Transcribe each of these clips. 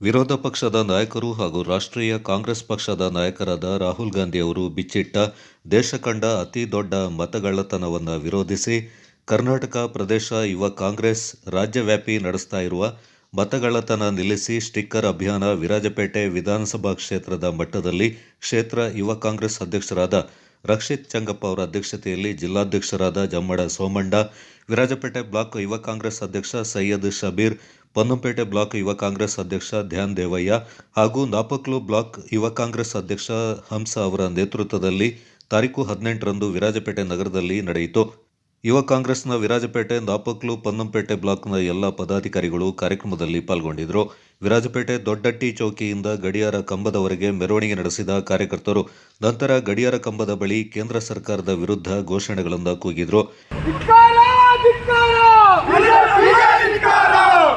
ವಿರೋಧ ಪಕ್ಷದ ನಾಯಕರು ಹಾಗೂ ರಾಷ್ಟ್ರೀಯ ಕಾಂಗ್ರೆಸ್ ಪಕ್ಷದ ನಾಯಕರಾದ ರಾಹುಲ್ ಗಾಂಧಿ ಅವರು ಬಿಚ್ಚಿಟ್ಟ ದೇಶ ಕಂಡ ಅತಿ ದೊಡ್ಡ ಮತಗಳ್ಳತನವನ್ನು ವಿರೋಧಿಸಿ ಕರ್ನಾಟಕ ಪ್ರದೇಶ ಯುವ ಕಾಂಗ್ರೆಸ್ ರಾಜ್ಯವ್ಯಾಪಿ ನಡೆಸ್ತಾ ಇರುವ ಮತಗಳ್ಳತನ ನಿಲ್ಲಿಸಿ ಸ್ಟಿಕ್ಕರ್ ಅಭಿಯಾನ ವಿರಾಜಪೇಟೆ ವಿಧಾನಸಭಾ ಕ್ಷೇತ್ರದ ಮಟ್ಟದಲ್ಲಿ ಕ್ಷೇತ್ರ ಯುವ ಕಾಂಗ್ರೆಸ್ ಅಧ್ಯಕ್ಷರಾದ ರಕ್ಷಿತ್ ಚಂಗಪ್ಪ ಅವರ ಅಧ್ಯಕ್ಷತೆಯಲ್ಲಿ ಜಿಲ್ಲಾಧ್ಯಕ್ಷರಾದ ಜಮ್ಮಡ ಸೋಮಣ್ಣ, ವಿರಾಜಪೇಟೆ ಬ್ಲಾಕ್ ಯುವ ಕಾಂಗ್ರೆಸ್ ಅಧ್ಯಕ್ಷ ಸೈಯದ್ ಶಬೀರ್ ಪೊನ್ನಂಪೇಟೆ ಬ್ಲಾಕ್ ಯುವ ಕಾಂಗ್ರೆಸ್ ಅಧ್ಯಕ್ಷ ಧ್ಯಾನ್ ದೇವಯ್ಯ ಹಾಗೂ ನಾಪಕ್ಲು ಬ್ಲಾಕ್ ಯುವ ಕಾಂಗ್ರೆಸ್ ಅಧ್ಯಕ್ಷ ಹಂಸ ಅವರ ನೇತೃತ್ವದಲ್ಲಿ ತಾರೀಕು ಹದಿನೆಂಟರಂದು ವಿರಾಜಪೇಟೆ ನಗರದಲ್ಲಿ ನಡೆಯಿತು. ಯುವ ಕಾಂಗ್ರೆಸ್ನ ವಿರಾಜಪೇಟೆ, ನಾಪಕ್ಲು, ಪೊನ್ನಂಪೇಟೆ ಬ್ಲಾಕ್ನ ಎಲ್ಲ ಪದಾಧಿಕಾರಿಗಳು ಕಾರ್ಯಕ್ರಮದಲ್ಲಿ ಪಾಲ್ಗೊಂಡಿದ್ದರು. ವಿರಾಜಪೇಟೆ ದೊಡ್ಡಟ್ಟಿ ಚೌಕಿಯಿಂದ ಗಡಿಯಾರ ಕಂಬದವರೆಗೆ ಮೆರವಣಿಗೆ ನಡೆಸಿದ ಕಾರ್ಯಕರ್ತರು ನಂತರ ಗಡಿಯಾರ ಕಂಬದ ಬಳಿ ಕೇಂದ್ರ ಸರ್ಕಾರದ ವಿರುದ್ಧ ಘೋಷಣೆಗಳನ್ನು ಕೂಗಿದ್ರು ಧಿಕ್ಕಾರ ಧಿಕ್ಕಾರ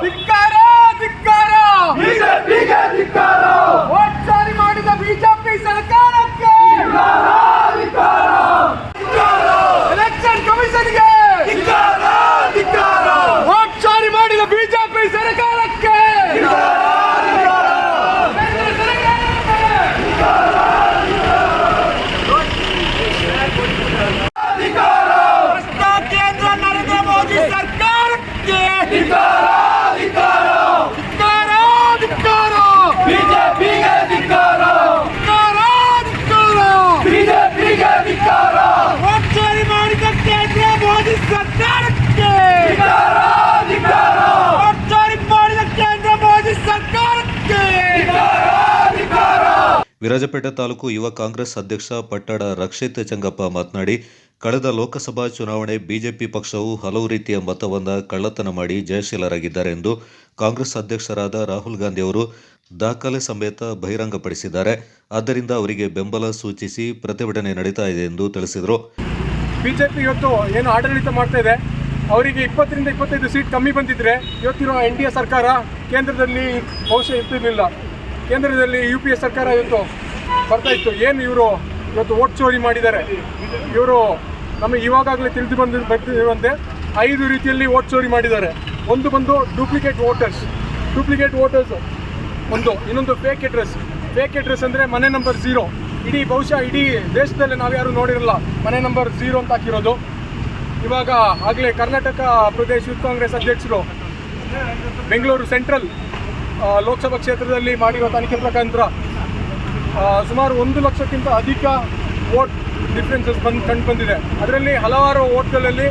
ಧಿಕ್ಕಾರ ಧಿಕ್ಕಾರ ವೋಟ್ ಜಾರಿ ಮಾಡಿದ ಬಿಜೆಪಿ ಸರ್ಕಾರಕ್ಕೆ ಎಲೆಕ್ಷನ್ ಕಮಿಷನ್ಗೆ ವೋಟ್ ಜಾರಿ ಮಾಡಿದ ಬಿಜೆಪಿ ಸರ್ಕಾರಕ್ಕೆ ಕೇಂದ್ರ ಸರ್ಕಾರಕ್ಕೆ ಭ್ರಷ್ಟ ಕೇಂದ್ರ ನರೇಂದ್ರ ಮೋದಿ ಸರ್ಕಾರಕ್ಕೆ ಧಿಕ್ಕಾರ ಧಿಕ್ಕಾರ ಬಿಜೆಪಿಗೆ ಧಿಕ್ಕಾರ ಧಿಕ್ಕಾರ ಧಿಕ್ಕಾರ ಬಿಜೆಪಿಗೆ ಧಿಕ್ಕಾರ ವೋಟ್ ಜಾರಿ ಮಾಡಿದ ಕೇಂದ್ರ ಮೋದಿ ಸರ್ಕಾರಕ್ಕೆ ಧಿಕ್ಕಾರ ವೋಟ್ ಜಾರಿ ಮಾಡಿದ ಕೇಂದ್ರ ಮೋದಿ ಸರ್ಕಾರಕ್ಕೆ ವಿರಾಜಪೇಟೆ ತಾಲೂಕು ಯುವ ಕಾಂಗ್ರೆಸ್ ಅಧ್ಯಕ್ಷ ಪಟ್ಟಣ ರಕ್ಷಿತ್ ಚಂಗಪ್ಪ ಮಾತನಾಡಿ, ಕಳೆದ ಲೋಕಸಭಾ ಚುನಾವಣೆ ಬಿಜೆಪಿ ಪಕ್ಷವು ಹಲವು ರೀತಿಯ ಮತವನ್ನು ಕಳ್ಳತನ ಮಾಡಿ ಜಯಶೀಲರಾಗಿದ್ದಾರೆ ಎಂದು ಕಾಂಗ್ರೆಸ್ ಅಧ್ಯಕ್ಷರಾದ ರಾಹುಲ್ ಗಾಂಧಿ ಅವರು ದಾಖಲೆ ಸಮೇತ ಬಹಿರಂಗಪಡಿಸಿದ್ದಾರೆ. ಆದ್ದರಿಂದ ಅವರಿಗೆ ಬೆಂಬಲ ಸೂಚಿಸಿ ಪ್ರತಿಭಟನೆ ನಡೀತಾ ಇದೆ ಎಂದು ತಿಳಿಸಿದರು. ಬಿಜೆಪಿ ಇವತ್ತು ಏನು ಆಡಳಿತ ಮಾಡ್ತಾ ಇದೆ? ಅವರಿಗೆ ಇಪ್ಪತ್ತರಿಂದ ಇಪ್ಪತ್ತೈದು ಸೀಟ್ ಕಮ್ಮಿ ಬಂದಿದ್ರೆ ಇವತ್ತಿರೋ ಎನ್ ಡಿ ಎ ಸರ್ಕಾರ ಕೇಂದ್ರದಲ್ಲಿ ಬಹುಶಃ ಇರ್ತಿರ್ಲಿಲ್ಲ. ಕೇಂದ್ರದಲ್ಲಿ ಯು ಪಿ ಎ ಸರ್ಕಾರ ಇವತ್ತು ಬರ್ತಾ ಇತ್ತು. ಏನು ಇವರು ಇವತ್ತು ಓಟ್ ಚೋರಿ ಮಾಡಿದ್ದಾರೆ? ಇವರು ನಮಗೆ ಇವಾಗಲೇ ತಿಳಿದು ಬಂದು ಬರ್ತಿರುವಂತೆ ಐದು ರೀತಿಯಲ್ಲಿ ಓಟ್ ಚೋರಿ ಮಾಡಿದ್ದಾರೆ. ಒಂದು ಬಂದು ಡೂಪ್ಲಿಕೇಟ್ ವೋಟರ್ಸ್ ಡೂಪ್ಲಿಕೇಟ್ ವೋಟರ್ಸ್ ಒಂದು, ಇನ್ನೊಂದು ಫೇಕ್ ಅಡ್ರೆಸ್ ಫೇಕ್ ಅಡ್ರೆಸ್ ಅಂದರೆ ಮನೆ ನಂಬರ್ ಝೀರೋ ಇಡೀ ಬಹುಶಃ ಇಡೀ ದೇಶದಲ್ಲಿ ನಾವು ಯಾರು ನೋಡಿರಲ್ಲ, ಮನೆ ನಂಬರ್ ಝೀರೋ ಅಂತ ಹಾಕಿರೋದು. ಇವಾಗ ಆಗಲೇ ಕರ್ನಾಟಕ ಪ್ರದೇಶ ಯೂತ್ ಕಾಂಗ್ರೆಸ್ ಅಧ್ಯಕ್ಷರು ಬೆಂಗಳೂರು ಸೆಂಟ್ರಲ್ ಲೋಕಸಭಾ ಕ್ಷೇತ್ರದಲ್ಲಿ ಮಾಡಿರುವ ತನಿಖೆ ಪ್ರಕಾರ ಸುಮಾರು ಒಂದು ಲಕ್ಷಕ್ಕಿಂತ ಅಧಿಕ ವೋಟ್ ಡಿಫ್ರೆನ್ಸಸ್ ಬಂದು ಕಂಡು ಬಂದಿದೆ. ಅದರಲ್ಲಿ ಹಲವಾರು ವೋಟ್ಗಳಲ್ಲಿ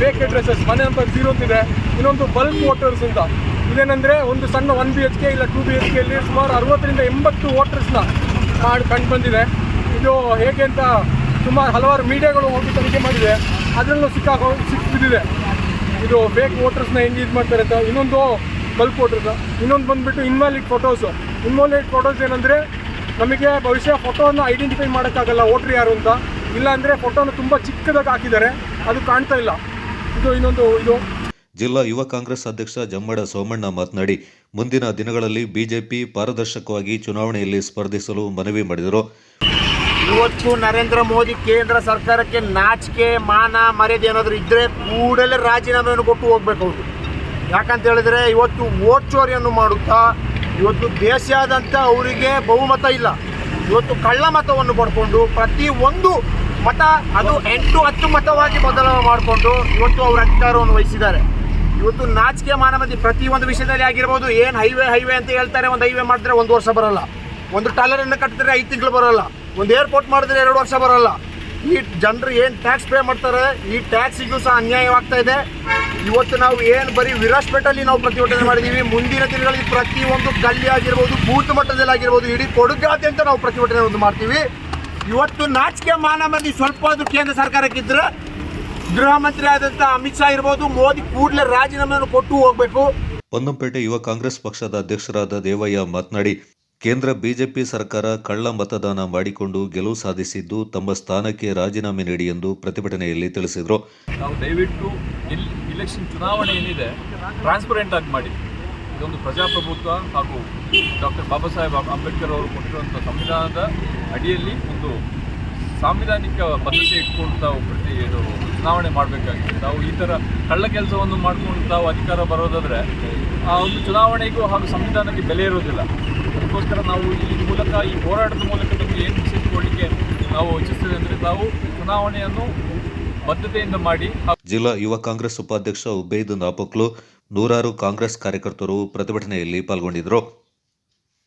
ಬೇಕ್ ಅಡ್ರೆಸಸ್ ಮನೆ ನಂಬರ್ ಜೀರೋ ಅಂತಿದೆ. ಇನ್ನೊಂದು ಬಲ್ಕ್ ವೋಟರ್ಸ್ ಅಂತ ಇದೇನೆಂದರೆ ಒಂದು ಸಣ್ಣ ಒನ್ ಬಿ ಎಚ್ ಕೆ ಇಲ್ಲ ಟೂ ಬಿ ಎಚ್ ಕೆಯಲ್ಲಿ ಸುಮಾರು ಅರವತ್ತರಿಂದ ಎಂಬತ್ತು ವೋಟರ್ಸ್ನ ಮಾಡಿ ಕಂಡು ಬಂದಿದೆ. ಇದು ಹೇಗೆ ಅಂತ ಸುಮಾರು ಹಲವಾರು ಮೀಡಿಯಾಗಳು ಹೋಗಿ ತನಿಖೆ ಮಾಡಿದೆ. ಅದರಲ್ಲೂ ಸಿಕ್ಕಾಕೋ ಸಿಕ್ಕಿಬಿದ್ದಿದೆ ಇದು ಬೇಕ್ ವೋಟರ್ಸ್ನ ಹೆಂಗೆ ಇದು ಮಾಡ್ತಾರೆ ಅಂತ. ಇನ್ನೊಂದು ವೋಟರ್ಸ್ ಇನ್ನೊಂದು ಬಂದುಬಿಟ್ಟು ಇನ್ವಾಲಿಡ್ ಫೋಟೋಸು. ಇನ್ವಾಲಿಡ್ ಫೋಟೋಸ್ ಏನಂದರೆ ನಮಗೆ ಭವಿಷ್ಯ ಫೋಟೋನ ಐಡೆಂಟಿಫೈ ಮಾಡೋಕ್ಕಾಗಲ್ಲ ವೋಟ್ರ್ ಯಾರು ಅಂತ. ಇಲ್ಲಾಂದರೆ ಫೋಟೋನ ತುಂಬ ಚಿಕ್ಕದಾಗಿ ಹಾಕಿದ್ದಾರೆ. ಅದು ಕಾಣ್ತಾ ಇಲ್ಲ. ಇದು ಇನ್ನೊಂದು ಇದು. ಜಿಲ್ಲಾ ಯುವ ಕಾಂಗ್ರೆಸ್ ಅಧ್ಯಕ್ಷ ಜಮ್ಮಡ ಸೋಮಣ್ಣ ಮಾತನಾಡಿ ಮುಂದಿನ ದಿನಗಳಲ್ಲಿ ಬಿಜೆಪಿ ಪಾರದರ್ಶಕವಾಗಿ ಚುನಾವಣೆಯಲ್ಲಿ ಸ್ಪರ್ಧಿಸಲು ಮನವಿ ಮಾಡಿದರು. ಇವತ್ತು ನರೇಂದ್ರ ಮೋದಿ ಕೇಂದ್ರ ಸರ್ಕಾರಕ್ಕೆ ನಾಚಿಕೆ ಮಾನ ಮರ್ಯಾದೆ ಏನಾದರೂ ಇದ್ದರೆ ಕೂಡಲೇ ರಾಜೀನಾಮೆಯನ್ನು ಕೊಟ್ಟು ಹೋಗ್ಬೇಕು ಅವರು. ಯಾಕಂತ ಹೇಳಿದ್ರೆ ಇವತ್ತು ವೋಟ್ ಚೋರಿಯನ್ನು ಮಾಡುತ್ತಾ, ಇವತ್ತು ದೇಶಾದ್ಯಂತ ಅವರಿಗೆ ಬಹುಮತ ಇಲ್ಲ. ಇವತ್ತು ಕಳ್ಳ ಮತವನ್ನು ಪಡ್ಕೊಂಡು, ಪ್ರತಿ ಒಂದು ಮತ, ಅದು ಎಂಟು ಹತ್ತು ಮತವಾಗಿ ಬದಲಾವಣೆ ಮಾಡಿಕೊಂಡು ಇವತ್ತು ಅವರು ಅಧಿಕಾರವನ್ನು ವಹಿಸಿದ್ದಾರೆ. ಇವತ್ತು ನಾಚಿಕೆ ಮಾನಮತಿ ಒಂದು ವಿಷಯದಲ್ಲಿ ಆಗಿರ್ಬೋದು, ಏನು ಹೈವೇ ಹೈವೇ ಅಂತ ಹೇಳ್ತಾರೆ, ಒಂದು ಹೈವೇ ಮಾಡಿದ್ರೆ ಒಂದು ವರ್ಷ ಬರಲ್ಲ. ಒಂದು ಟಾಲರನ್ನು ಕಟ್ಟಿದ್ರೆ ಐದು ತಿಂಗಳು ಬರೋಲ್ಲ. ಒಂದು ಏರ್ಪೋರ್ಟ್ ಮಾಡಿದ್ರೆ ಎರಡು ವರ್ಷ ಬರೋಲ್ಲ. ಈ ಜನರು ಏನು ಟ್ಯಾಕ್ಸ್ ಪೇ ಮಾಡ್ತಾರೆ, ಈ ಟ್ಯಾಕ್ಸಿಗೂ ಸಹ ಅನ್ಯಾಯವಾಗ್ತಾ ಇದೆ. ಇವತ್ತು ನಾವು ಏನು ಬರೀ ವಿರಾಜ್ಪೇಟಲ್ಲಿ ನಾವು ಪ್ರತಿಭಟನೆ ಮಾಡಿದ್ದೀವಿ ಮುಂದಿನ ದಿನಗಳಲ್ಲಿ ಪ್ರತಿಯೊಂದು ಗಲ್ಲಿ ಆಗಿರ್ಬೋದು ಬೂತ್ ಮಟ್ಟದಲ್ಲಿ ಆಗಿರ್ಬೋದು ಇಡೀ ಕೊಡುಗಾದ್ಯಂತ ನಾವು ಪ್ರತಿಭಟನೆ ಒಂದು ಮಾಡ್ತೀವಿ. ಇವತ್ತು ನಾಚಿಕೆ ಮಾನಮದಿ ಸ್ವಲ್ಪ ಅದು ಕೇಂದ್ರ ಸರ್ಕಾರಕ್ಕಿದ್ರೆ ಗೃಹ ಮಂತ್ರಿ ಆದಂಥ ಅಮಿತ್ ಶಾ ಇರ್ಬೋದು ಮೋದಿ ಕೂಡಲೇ ರಾಜೀನಾಮೆಯನ್ನು ಕೊಟ್ಟು ಹೋಗಬೇಕು. ಪೊನ್ನಂಪೇಟೆ ಯುವ ಕಾಂಗ್ರೆಸ್ ಪಕ್ಷದ ಅಧ್ಯಕ್ಷರಾದ ದೇವಯ್ಯ ಮಾತನಾಡಿ ಕೇಂದ್ರ ಬಿಜೆಪಿ ಸರ್ಕಾರ ಕಳ್ಳ ಮತದಾನ ಮಾಡಿಕೊಂಡು ಗೆಲುವು ಸಾಧಿಸಿದ್ದು ತಮ್ಮ ಸ್ಥಾನಕ್ಕೆ ರಾಜೀನಾಮೆ ನೀಡಿ ಎಂದು ಪ್ರತಿಭಟನೆಯಲ್ಲಿ ತಿಳಿಸಿದರು. ನಾವು ದಯವಿಟ್ಟು ಇಲೆಕ್ಷನ್ ಚುನಾವಣೆ ಏನಿದೆ ಟ್ರಾನ್ಸ್ಪರೆಂಟ್ ಆಗಿ ಮಾಡಿ. ಇದೊಂದು ಪ್ರಜಾಪ್ರಭುತ್ವ ಹಾಗೂ ಡಾಕ್ಟರ್ ಬಾಬಾ ಸಾಹೇಬ್ ಅಂಬೇಡ್ಕರ್ ಅವರು ಕೊಟ್ಟಿರುವಂಥ ಸಂವಿಧಾನದ ಅಡಿಯಲ್ಲಿ ಒಂದು ಸಾಂವಿಧಾನಿಕ ಬದ್ಧತೆ ಇಟ್ಕೊಂಡು ತಾವು ಪ್ರತಿ ಇದು ಚುನಾವಣೆ ಮಾಡಬೇಕಾಗಿದೆ. ತಾವು ಈ ಥರ ಕಳ್ಳ ಕೆಲಸವನ್ನು ಮಾಡ್ಕೊಂಡು ತಾವು ಅಧಿಕಾರ ಬರೋದಾದರೆ ಆ ಒಂದು ಚುನಾವಣೆಗೂ ಹಾಗೂ ಸಂವಿಧಾನಕ್ಕೆ ಬೆಲೆ ಇರೋದಿಲ್ಲ. ಅದಕ್ಕೋಸ್ಕರ ನಾವು ಈ ಮೂಲಕ ಈ ಹೋರಾಟದ ಮೂಲಕ ನಮಗೆ ಏನು ಸಿಕ್ಕೊಳ್ಳಿಕ್ಕೆ ನಾವು ಇಚ್ಛಿಸ್ತೇವೆ ಅಂದರೆ ತಾವು ಚುನಾವಣೆಯನ್ನು ಬದ್ಧತೆಯಿಂದ ಮಾಡಿ ಜಿಲ್ಲಾ ಯುವ ಕಾಂಗ್ರೆಸ್ ಉಪಾಧ್ಯಕ್ಷ ಉಬೇದ್ ನಾಪಕ್ಲು ನೂರಾರು ಕಾಂಗ್ರೆಸ್ ಕಾರ್ಯಕರ್ತರು ಪ್ರತಿಭಟನೆಯಲ್ಲಿ ಪಾಲ್ಗೊಂಡಿದ್ದರು.